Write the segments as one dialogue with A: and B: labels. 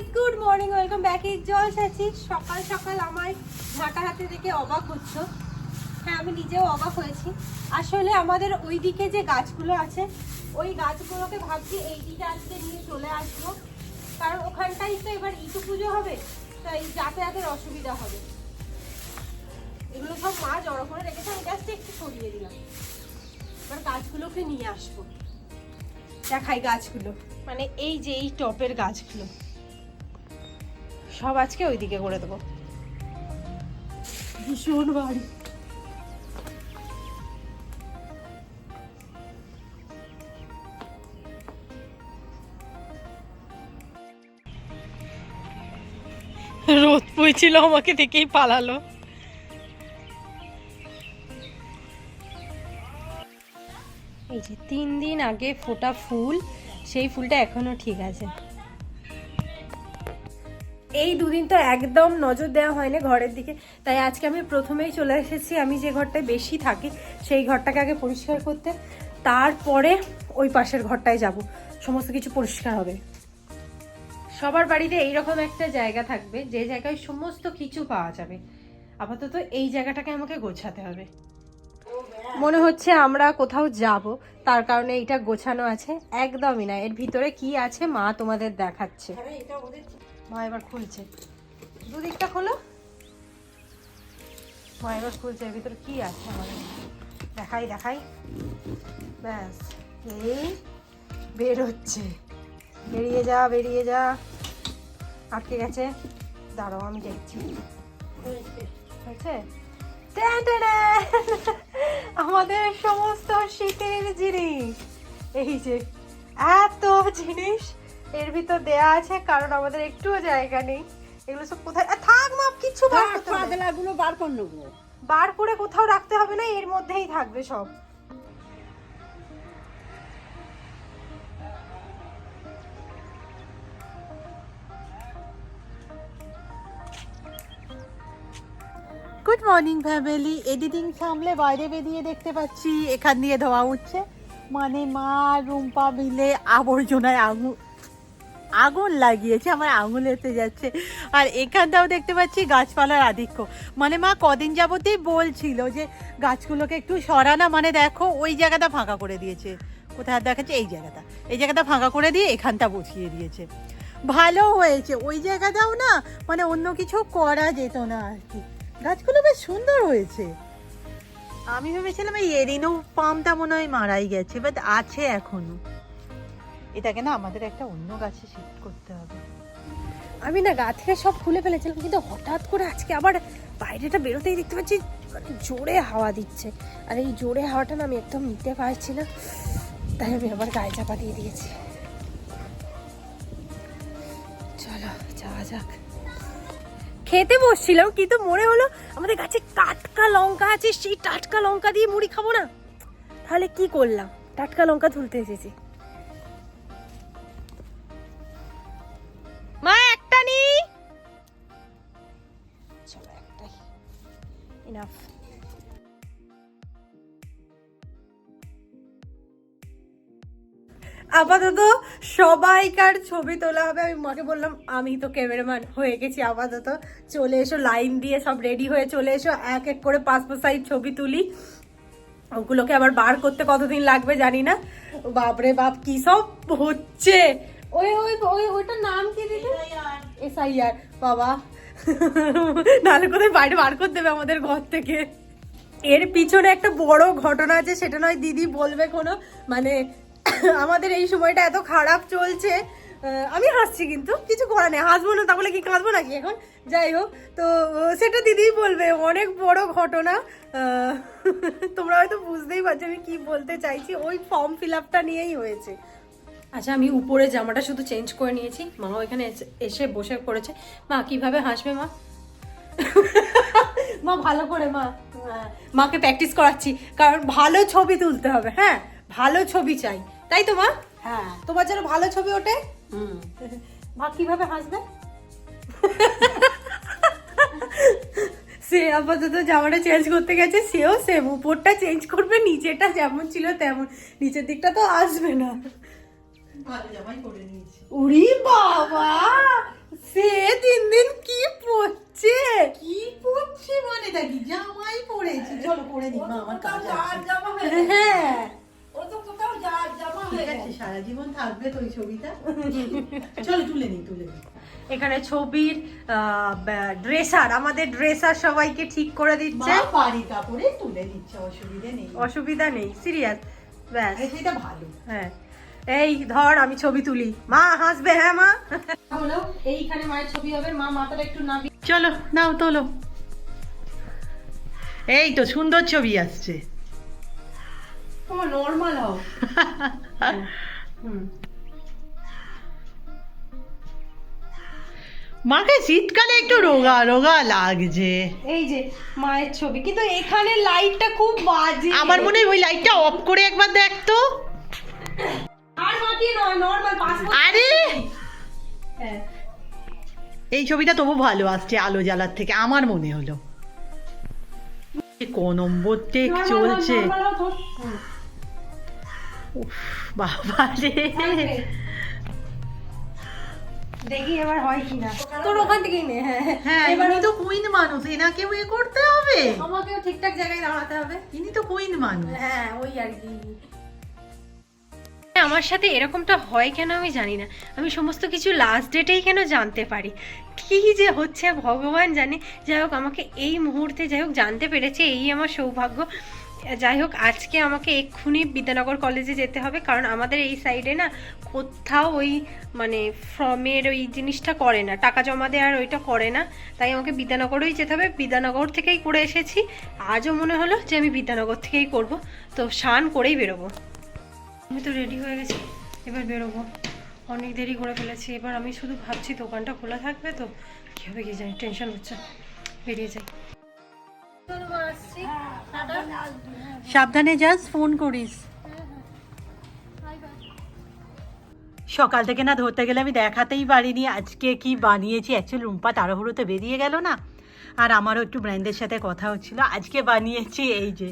A: Guys good morning welcome back is Joy আছি সকাল সকাল আমার ঝাঁটা হাতে দেখে অবাক হচ্ছ। হ্যাঁ আমি নিজেও অবাক হয়েছি। আসলে আমাদের ওই দিকে যে গাছগুলো আছে, ওই গাছগুলোকে ভাবছি এই দিকে আজকে নিয়ে চলে আসব। কারণ ওখানটাই তো এবার ইটু পুজো হবে, তাই যাতায়াতের অসুবিধা হবে। এগুলো সব মা জড়ো করে রেখেছে, আমি জাস্ট একটু সরিয়ে দিলাম। এবার গাছগুলোকে নিয়ে আসব। দেখাই গাছগুলো। মানে এই যে এই টপের গাছগুলো। সব আজকে ওইদিকে করে দেবো। ভীষণ বাড়ি রোদ বইছিল আমাকে দেখেই পালালো। এই যে তিন দিন আগে ফোটা ফুল সেই ফুলটা এখনও ঠিক আছে। এই দুদিন তো একদম নজর দেওয়া হয়নি ঘরের দিকে। তাই আজকে আমি প্রথমেই চলে এসেছি, আমি যে ঘরটায় বেশি থাকি সেই ঘরটাকে আগে পরিষ্কার করতে। তারপরে ওই পাশের ঘরটায় যাব। সমস্ত কিছু পরিষ্কার হবে। সবার বাড়িতে এইরকম একটা জায়গা থাকবে, যে জায়গায় সমস্ত কিছু পাওয়া যাবে। আপাতত এই জায়গাটাকে আমাকে গোছাতে হবে। মনে হচ্ছে আমরা কোথাও যাব, তার কারণে এটা গোছানো আছে। একদমই না, এর ভিতরে কি আছে মা তোমাদের দেখাচ্ছে। মা এবার খুলছে। দুদিকটা খোলো। মা এবার খুলছে, এর ভিতরে কি আছে আমাদের দেখাই দেখাই। ব্যাস, এই বেরোচ্ছে। বেরিয়ে যা বেরিয়ে যা। আটকে গেছে। দাঁড়াও, আমি দেখছি। হয়েছে। আমাদের সমস্ত শীতের জিনিস। এই যে, এত জিনিস এর ভিতর দেয়া আছে কারণ আমাদের একটুও জায়গা নেই। এগুলো সব কোথায়? থাক মাপ কিছু বার করতে হবে। না।
B: পাতলাগুলো বার করে নেব।
A: বার করে কোথাও রাখতে হবে না এর মধ্যেই থাকবে সব। গুড মর্নিং ফ্যামিলি এডিটিং সামলে বাইরে বেরিয়ে দেখতে পাচ্ছি। এখান দিয়ে ধোয়া উঠছে। মানে মা রুম্পা মিলে আবর্জনায় আগুন আগুন লাগিয়েছে, আমার আঙুলেতে যাচ্ছে। আর এখানটাও দেখতে পাচ্ছি গাছপালার আধিক্য। মানে মা কদিন যাবতেই বলছিল যে, গাছগুলোকে একটু সরানা মানে দেখো ওই জায়গাটা ফাঁকা করে দিয়েছে। কোথায় দেখাচ্ছে? এই জায়গাটা। এই জায়গাটা ফাঁকা করে দিয়ে এখানটা বসিয়ে দিয়েছে। ভালো হয়েছে। ওই জায়গাটাও না মানে অন্য কিছু করা যেত না আর কি। গাছগুলো বেশ সুন্দর হয়েছে। আমি ভেবেছিলাম এই এরিনো পাম্পটা মনে হয় মারাই গেছে বাট আছে এখনও। এটাকে না আমাদের একটা অন্য গাছে শিফট করতে হবে। আমি না গা থেকে সব খুলে ফেলেছিলাম, কিন্তু হঠাৎ করে আজকে আবার বাইরেটা বেরোতেই দেখতে পাচ্ছি মানে জোরে হাওয়া দিচ্ছে। আর এই জোরে হাওয়াটা না আমি একদম নিতে পারছি না, তাই আমি আবার গায়ে চাপা দিয়ে দিয়েছি। চলো, যাওয়া যাক। খেতে বসছিলাম, কিন্তু মনে হলো আমাদের গাছে টাটকা লঙ্কা আছে, সেই টাটকা লঙ্কা দিয়ে মুড়ি খাব না। তাহলে কি করলাম? টাটকা লঙ্কা তুলতে এসেছি। আপাতত সবাইকার ছবি তোলা হবে। আমি মাকে বললাম, আমি তো ক্যামেরাম্যান হয়ে গেছি, আপাতত চলে এসো, লাইন দিয়ে সব রেডি হয়ে চলে এসো, এক এক করে পাসপোর্ট সাইজ ছবি তুলি। ওগুলোকে আবার বার করতে কতদিন লাগবে জানি না। বাপরে বাপ, কি সব হচ্ছে? ওই ওই ওই, ওইটার নাম কি দিদি এসআইআর। বাবা। নাহলে কোথায় বাইরে বার করতে দেবে আমাদের ঘর থেকে। এর পিছনে একটা বড় ঘটনা আছে, সেটা নয়, দিদি বলবে কোনো মানে আমাদের এই সময়টা এত খারাপ চলছে। আমি হাসছি কিন্তু, কিছু করার নেই। হাসবো না, তাহলে কি কাঁদবো নাকি এখন? যাই হোক, তো সেটা দিদিই বলবে, অনেক বড় ঘটনা। তোমরা হয়তো বুঝতেই পারছ আমি কি বলতে চাইছি। ওই ফর্ম ফিল আপটা নিয়েই হয়েছে। আচ্ছা আমি উপরে জামাটা শুধু চেঞ্জ করে নিয়েছি। মা ওইখানে এসে- বসে পড়েছে। মা, কীভাবে হাসবে মা? মা, ভালো করে মা মাকে প্র্যাকটিস করাচ্ছি। কারণ ভালো ছবি তুলতে হবে হ্যাঁ? ভালো ছবি চাই। তাই তো মা?
B: হ্যাঁ।
A: তোমার যেন ভালো ছবি ওঠে।
B: হুম।
A: মা কীভাবে হাসবে? সে আপাতত জামাটা চেঞ্জ করতে গেছে সেও সেম উপরটা চেঞ্জ করবে নিচেটা যেমন ছিল তেমন। নিচের দিকটা তো আসবে না।
B: উড়ি বাবা! সে
A: দিন দিন
C: কি পড়ছে কি পড়ছে মানে?
B: দেখি জামাই পরেছি?
C: হ্যাঁ।
B: চলো পরে দিই আমার কাজ হ্যাঁ
C: হয়ে
B: গেছে।
C: সারা জীবন থাকবে তো ওই ছবিটা? চলো তুলে নি তুলে
A: এখানে ছবির ড্রেসার আমাদের ড্রেসার সবাইকে ঠিক করে দিচ্ছে।
C: বাড়ি কাপড়ে তুলে দিচ্ছে অসুবিধে নেই।
A: অসুবিধা নেই সিরিয়াস ব্যাস।
C: সেটা ভালো।
A: হ্যাঁ। এই ধর আমি ছবি তুলি। মা হাসবে হ্যাঁ মা? হলো এইখানে মায়ের ছবি হবে মা মাথাটা একটু নাবি
C: চলো নাও তোলো। এই তো সুন্দর ছবি আসছে।
A: তোমার নর্মাল হও।
C: মাকে শীতকালে একটু রোগা রোগা লাগছে।
A: এই যে মায়ের ছবি কিন্তু এখানে লাইটটা খুব বাজে।
C: আমার মনে হয় ওই লাইটটা অফ করে একবার দেখ তো।
A: আর মাতিয়ে নয় নর্মাল পাঁচ
C: আরে!
A: হ্যাঁ।
C: এই ছবিটা তবু ভালো আসছে আলো জ্বালার থেকে আমার মনে হলো। ক নম্বর টেক চলছে। বাবা রে
A: দেখি এবার হয় কিনা। তোর ওখান থেকেই নে হ্যাঁ।
C: হ্যাঁ
A: এবার
C: তো কুইন মানুষ এনাকেও এ করতে হবে।
A: আমাকেও ঠিকঠাক জায়গায় দাঁড়াতে হবে।
C: ইনি তো কুইন মানুষ।
A: হ্যাঁ ওই আর কি। আমার সাথে এরকমটা হয় কেন আমি জানি না। আমি সমস্ত কিছু লাস্ট ডেটেই কেন জানতে পারি? কি যে হচ্ছে ভগবান জানে। যাই হোক আমাকে এই মুহূর্তে যাই হোক জানতে পেরেছে এই আমার সৌভাগ্য। যাই হোক, আজকে আমাকে এক্ষুনি বিদ্যানগর কলেজে যেতে হবে, কারণ আমাদের এই সাইডে না কোথাও ওই মানে ফর্মের ওই জিনিসটা করে না, টাকা জমা দেওয়ার ওইটা করে না। তাই আমাকে বিদ্যানগরেই যেতে হবে। বিদ্যানগর থেকেই করে এসেছি। আজও মনে হলো যে আমি বিদ্যানগর থেকেই করব। তো স্নান করেই বেরোবো। আমি তো রেডি হয়ে গেছি। এবার বেরোবো। অনেক দেরি করে ফেলেছি। এবার আমি শুধু ভাবছি দোকানটা খোলা থাকবে তো। কীভাবে কী জানি টেনশন হচ্ছে। বেরিয়ে যাই।
C: সাবধানে যাস ফোন করিস। সকাল থেকে না ধরতে গেলে আমি দেখাতেই পারিনি। আজকে কি বানিয়েছি? অ্যাকচুয়ালি রুম্পা তাড়াহুড়োতে বেরিয়ে গেল না। আর আমারও একটু ব্র্যান্ডের সাথে কথা হচ্ছিল আজকে বানিয়েছি এই যে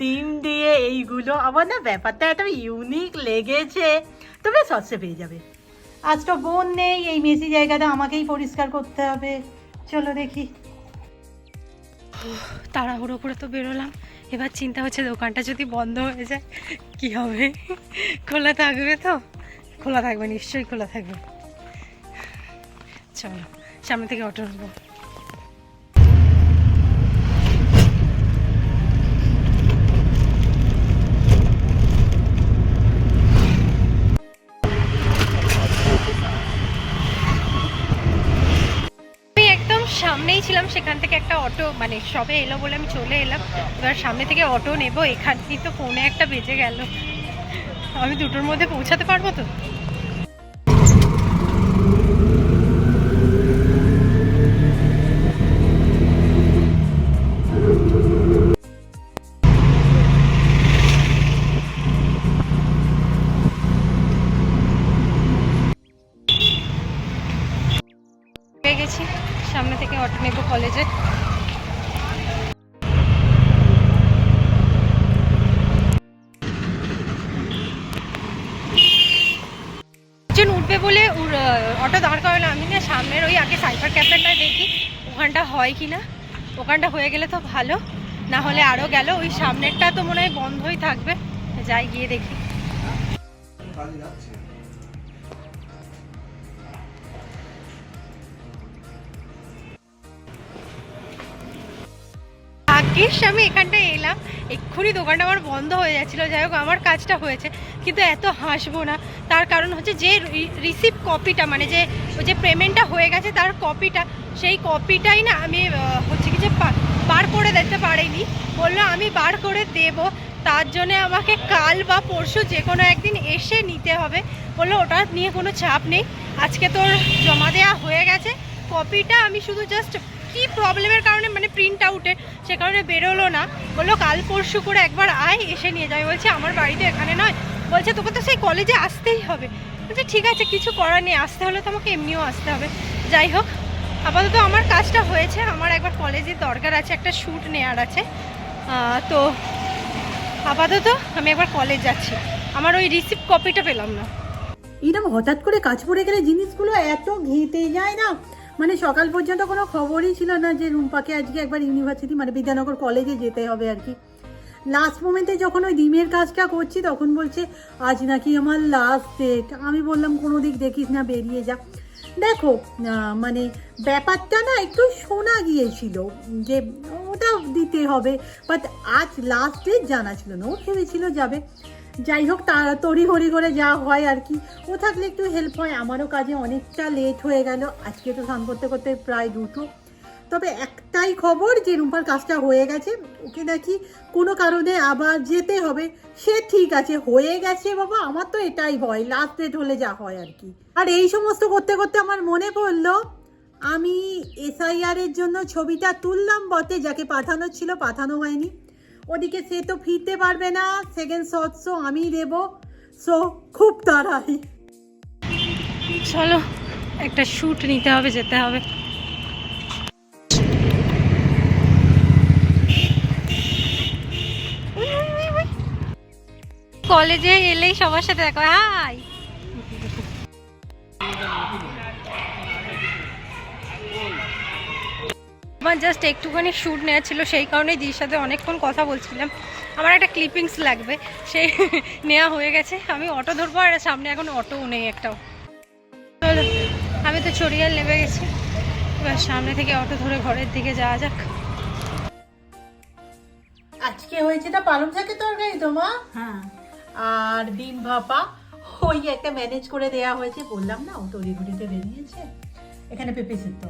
C: ডিম দিয়ে এইগুলো। আমার না ব্যাপারটা এত ইউনিক লেগেছে। তোমরা সস্যে পেয়ে যাবে। আজ তো বোন নেই। এই মেসি জায়গাটা আমাকেই পরিষ্কার করতে হবে। চলো দেখি।
A: তাড়াহুড়ো করে তো বেরোলাম। এবার চিন্তা হচ্ছে দোকানটা যদি বন্ধ হয়ে যায়, কি হবে? খোলা থাকবে তো? খোলা থাকবে, নিশ্চয়ই খোলা থাকবে। চলো, সামনে থেকে অটো নেব সেখান থেকে একটা অটো মানে সবে এলো বলে আমি চলে এলাম। এবার সামনে থেকে অটো নেব, এখান থেকে তো ফোনে একটা বেজে গেল। আমি দুটোর মধ্যে পৌঁছাতে পারব তো? সামনে থেকে অটো নেব কলেজে উঠবে বলে অটো দাঁড় করালো আমি না, সামনের ওই আগে সাইবার ক্যাফেটা দেখি ওখানটা হয় কি না ওখানটা হয়ে গেলে তো ভালো, না হলে আরও গেল, ওই সামনেরটা তো মনে হয় বন্ধই থাকবে। যাই গিয়ে দেখি। ভাগ্যিস আমি এখানটায় এলাম। এক্ষুনি দোকানটা আমার বন্ধ হয়ে যাচ্ছিল, যাই হোক আমার কাজটা হয়েছে, কিন্তু এত হাসবো না। তার কারণ হচ্ছে যে রিসিভ কপিটা মানে যে যে পেমেন্টটা হয়ে গেছে তার কপিটা সেই কপিটাই না আমি হচ্ছে কি যে বার করে দিতে পারিনি। বলল, আমি বার করে দেব, তার জন্য আমাকে কাল বা পরশু যে কোনো একদিন এসে নিতে হবে। বলল, ওটা নিয়ে কোনো চাপ নেই। আজকে তোর জমা দেওয়া হয়ে গেছে। কপিটা আমি শুধু জাস্ট কি প্রবলেমের কারণে মানে প্রিন্ট আউটে সে কারণে বেরোলো না। বলল, কাল পরশু করে একবার আয়, এসে নিয়ে যাবে বলছে, আমার বাড়িতে এখানে নয়। বলছে, তোকে তো সেই কলেজে আসতেই হবে। বলছে, ঠিক আছে, কিছু করার নেই, আসতে হলে তো আমাকে এমনিও আসতে হবে। যাই হোক, আপাতত আমার কাজটা হয়েছে। আমার একবার কলেজের দরকার আছে, একটা শ্যুট নেওয়ার আছে। তো আপাতত আমি একবার কলেজ যাচ্ছি। আমার ওই রিসিপ্ট কপিটা পেলাম না।
C: এরকম হঠাৎ করে কাজ পড়ে গেলে জিনিসগুলো এত ঘেঁটে যায় না? মানে সকাল পর্যন্ত কোনো খবরই ছিল না যে রুম্পাকে আজকে একবার ইউনিভার্সিটি মানে বিদ্যানগর কলেজে যেতে হবে আর কি। লাস্ট মোমেন্টে যখন ওই ডিমের কাজটা করছি, তখন বলছে, আজ নাকি আমার লাস্ট ডেট আমি বললাম, কোনো দিক দেখিস না, বেরিয়ে যা। দেখো মানে ব্যাপারটা না একটু শোনা গিয়েছিল যে ওটা দিতে হবে বাট আজ লাস্ট ডেট জানা ছিল না। ও ভেবেছিল যাবে। যাই হোক তারা তড়িঘড়ি করে যা হয় আর কি। ও থাকলে একটু হেল্প হয়, আমারও কাজে অনেকটা লেট হয়ে গেল। আজকে তো স্নান করতে করতে প্রায় দুটো। তবে একটাই খবর, যে রুম্পার কাজটা হয়ে গেছে, ওকে নাকি কোনো কারণে আবার যেতে হবে, সে ঠিক আছে, হয়ে গেছে বাবা, আমার তো এটাই ভয় লাস্ট ডেট হলে যা হয় আর কি। আর এই সমস্ত করতে করতে আমার মনে পড়ল, আমি এসআইআর এর জন্য ছবিটা তুললাম বটে, যাকে পাঠানো ছিল, পাঠানো হয়নি। ওদিকে সে তো ফিরতে পারবে না। সেকেন্ড শর্টসও আমিই দেবো সো খুব তাড়াই
A: চলো, একটা শ্যুট নিতে হবে, যেতে হবে। কলেজে এলেই সবার সাথে দেখো হাই! আমার জাস্ট একটুখানি শ্যুট নেওয়া ছিল সেই কারণে দিদির সাথে অনেকক্ষণ কথা বলছিলাম। আমার একটা ক্লিপিংস লাগবে সেই নেওয়া হয়ে গেছে। আমি অটো ধরবো আর সামনে এখন অটোও নেই একটাও। চলো আমি তো চড়িয়াল নেমে গেছি। এবার সামনে থেকে অটো ধরে ঘরের দিকে যাওয়া যাক।
C: আজকে হয়েছে এটা পালং শাকের তরকারি তো মা?
B: হ্যাঁ।
C: আর ডিম ভাপা ওই একটা ম্যানেজ করে দেয়া হয়েছে বললাম না ও তড়িঘড়িতে বেরিয়েছে। এখানে পেঁপে সিদ্ধ।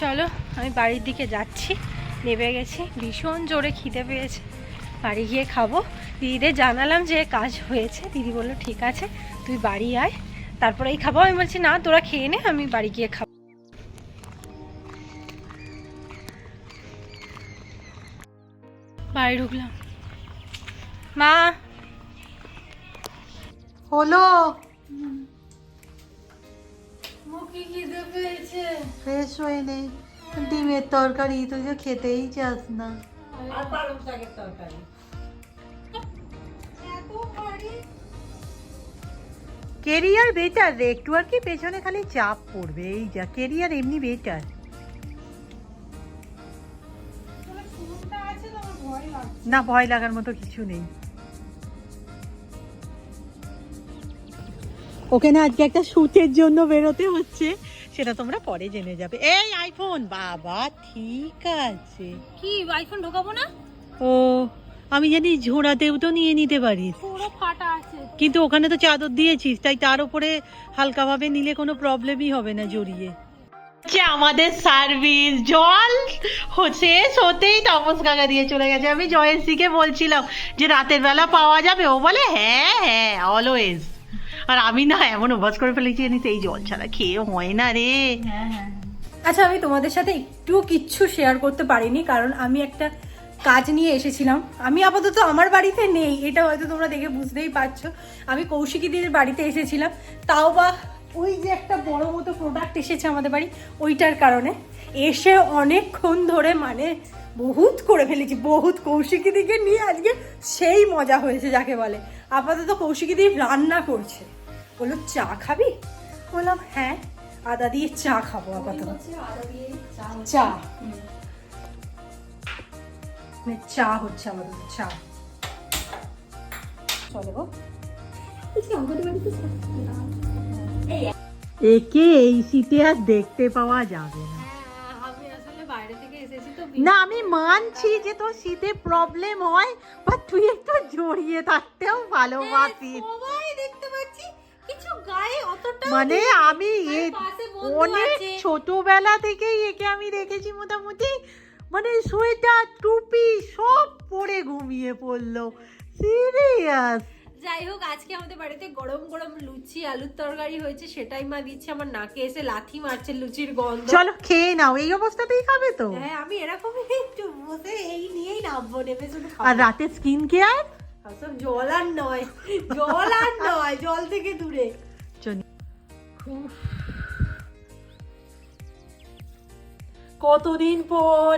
A: চলো, আমি বাড়ির দিকে যাচ্ছি। নেমে গেছি, ভীষণ জোরে খিদে পেয়েছে। বাড়ি গিয়ে খাব। দিদিদের জানালাম যে কাজ হয়েছে। দিদি বলল, ঠিক আছে, তুই বাড়ি আয়, তারপরেই খাব। আমি বলছি, না, তোরা খেয়ে নে, আমি বাড়ি গিয়ে খাব। বাড়ি ঢুকলাম। মা!
C: হলো। ফ্রেশ হয়ে নেই ডিমের তরকারি তুই তো খেতেই চাস না।
B: আর পালং শাকের তরকারি।
C: কেরিয়ার বেটার রে একটু আর কি পেছনে খালি চাপ পড়বে এই যা কেরিয়ার এমনি বেটার। না ভয় লাগার মতো কিছু নেই। ওকে না আজকে একটা শুটের জন্য বেরোতে হচ্ছে সেটা তোমরা পরে জেনে যাবে। এই আইফোন বাবা ঠিক আছে।
A: কি আইফোন ঢোকাবো না?
C: ও আমি জানি ঝোড়াতেও তো নিয়ে নিতে পারিস।
A: পুরো ফাটা আছে।
C: কিন্তু ওখানে তো চাদর দিয়েছিস তাই তার উপরে হালকাভাবে নিলে কোনো প্রবলেমই হবে না জড়িয়ে। হচ্ছে আমাদের সার্ভিস জল হ- শেষ হতেই তাপস কাকা দিয়ে চলে গেছে। আমি জয়েন্সিকে বলছিলাম যে রাতের বেলা পাওয়া যাবে ও বলে হ্যাঁ হ্যাঁ অলওয়েজ আর আমি না এমন অভ্যাস করে ফেলেছি জানিস, এই জল ছাড়া খেয়ে হয় না রে।
A: আচ্ছা আমি তোমাদের সাথে একটু কিচ্ছু শেয়ার করতে পারিনি, কারণ আমি একটা কাজ নিয়ে এসেছিলাম। আমি আপাতত আমার বাড়িতে নেই, এটা হয়তো তোমরা দেখে বুঝতেই পারছ। আমি কৌশিকী দিদির বাড়িতে এসেছিলাম। তাও বা ওই যে একটা বড় মতো প্রোডাক্ট এসেছে আমাদের বাড়ি, ওইটার কারণে এসে অনেকক্ষণ ধরে মানে বহুত করে ফেলেছি, বহুত। কৌশিকীদিকে নিয়ে আজকে সেই মজা হয়েছে, যাকে বলে। আপাতত কৌশিকী দিদি রান্না করছে। বলল চা খাবি? বললাম হ্যাঁ আদা দিয়ে চা খাব আপাতত। চা মানে চা হচ্ছে আমাদের চা। চলে গো
C: একে এই শীতে আর দেখতে পাওয়া যাবে না।
A: আমি আসলে বাইরে থেকে এসেছি তো
C: না আমি মানছি যে তোর শীতে প্রবলেম হয় বা তুই একটু জড়িয়ে থাকতেও ভালোবাসিস। মানে আমি অনেক। ছোটবেলা থেকেই একে আমি দেখেছি মোটামুটি। মানে সোয়েটার টুপি সব পরে ঘুমিয়ে পড়ল। সিরিয়াস।
A: যাই হোক আজকে আমাদের বাড়িতে গরম গরম লুচি আলুর তরকারি হয়েছে সেটাই মা দিচ্ছে। আমার নাকে এসে লাথি মারছে লুচির গন্ধ।
C: চলো খেয়ে নাও এই অবস্থাতেই খাবে তো।
A: হ্যাঁ আমি এরকমই একটু বসে এই নিয়েই নামবো নেমে শুধু
C: আর রাতে স্কিন কেয়ার
A: সব জল আর নয় জল আর নয় জল থেকে দূরে।
C: কতদিন পর